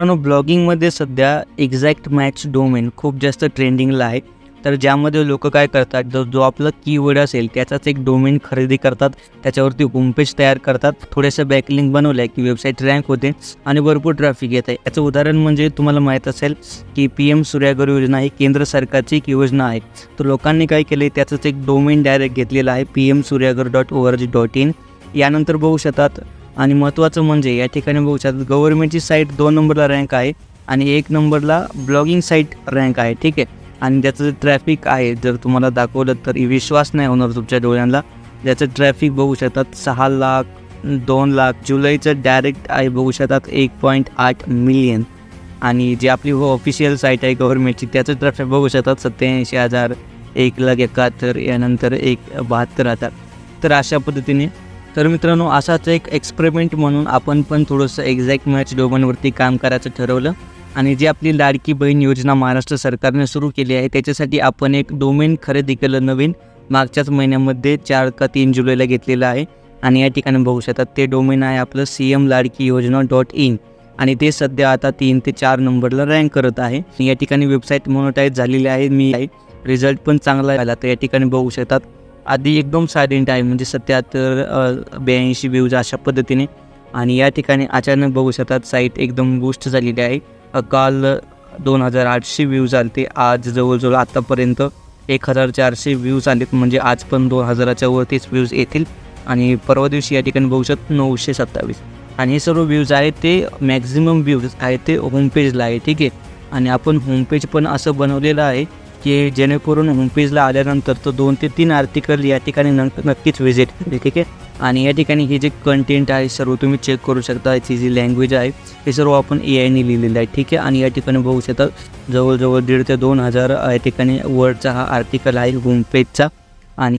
मित्रांनो ब्लॉगिंगमध्ये सध्या exact match domain खूप जास्त ट्रेंडिंगला आहे. तर ज्यामध्ये लोक काय करतात जो जो आपलं कीवर्ड असेल त्याचाच एक डोमेन खरेदी करतात. त्याच्यावरती होमपेज तयार करतात. थोड्याशा बॅकलिंक बनवल्या की वेबसाईट रँक होते आणि भरपूर ट्रॅफिक येत आहे याचं उदाहरण म्हणजे तुम्हाला माहीत असेल की पी एम सूर्यागर योजना ही केंद्र सरकारची एक योजना आहे. तर लोकांनी काय केले त्याचंच एक डोमेन डायरेक्ट घेतलेलं आहे P M Suryagar dot O R G dot in यानंतर बघू शकतात आणि महत्त्वाचं म्हणजे या ठिकाणी बघू शकतात गव्हर्नमेंटची साईट दोन नंबरला रँक आहे आणि एक नंबरला ब्लॉगिंग साईट रँक आहे ठीक आहे? आणि त्याचं जे ट्रॅफिक आहे जर तुम्हाला दाखवलं तर विश्वास नाही होणार तुमच्या डोळ्यांना. ज्याचं ट्रॅफिक बघू शकतात सहा लाख दोन लाख जुलैचं डायरेक्ट आहे बघू शकतात एक पॉईंट आठ मिलियन आणि जी आपली ऑफिशियल साईट आहे गव्हर्नमेंटची त्याचं ट्रॅफिक बघू शकतात सत्याऐंशी हजार एक लाख एकाहत्तर यानंतर एक बहात्तर हजार. तर अशा पद्धतीने तर मित्रांनो असाच एक एक्सपेरिमेंट म्हणून आपण पण थोडंसं एक्झॅक्ट मॅच डोमेनवरती काम करायचं ठरवलं. आणि जी आपली लाडकी बहीण योजना महाराष्ट्र सरकारने सुरू केली आहे त्याच्यासाठी आपण एक डोमेन खरेदी केलं नवीन. मागच्याच महिन्यामध्ये चार का तीन जुलैला घेतलेलं आहे. आणि या ठिकाणी बघू शकतात ते डोमेन आहे आपलं सी एम लाडकी योजना डॉट इन आणि ते सध्या आता तीन ते चार नंबरला रँक करत आहे. या ठिकाणी वेबसाईट मोनोटाईज झालेली आहे मी आहे. रिझल्ट पण चांगला आला तर या ठिकाणी बघू शकतात. आधी एकदम सायलेंट आहे म्हणजे सत्याहत्तर ब्याऐंशी व्ह्यूज अशा पद्धतीने. आणि या ठिकाणी अचानक बघू शकतात साईट एकदम बूस्ट झालेली आहे. काल दोन हजार आठशे व्ह्यूज आले आज जवळजवळ आत्तापर्यंत एक हजार चारशे व्ह्यूज आलेत म्हणजे आज पण दोन हजाराच्या वरतीच व्ह्यूज येतील. आणि परवा दिवशी या ठिकाणी बघू शकतो नऊशे सत्तावीस. आणि हे सर्व व्ह्यूज आहेत ते मॅक्झिमम व्ह्यूज आहेत ते होमपेजला आहे ठीक आहे. आणि आपण होमपेज पण असं बनवलेलं आहे की जेणेकरून होमपेजला आल्यानंतर तो दोन ते तीन आर्टिकल या ठिकाणी नक्कीच व्हिजिट करेल ठीक आहे? आणि या ठिकाणी हे जे कंटेंट आहे सर्व तुम्ही चेक करू शकता. याची जी लँग्वेज आहे हे सर्व आपण ए आयने लिहिलेलं आहे ठीक आहे? आणि या ठिकाणी बघू शकता जवळजवळ दीड ते दोन हजार या ठिकाणी वर्डचा हा आर्टिकल आहे होमपेजचा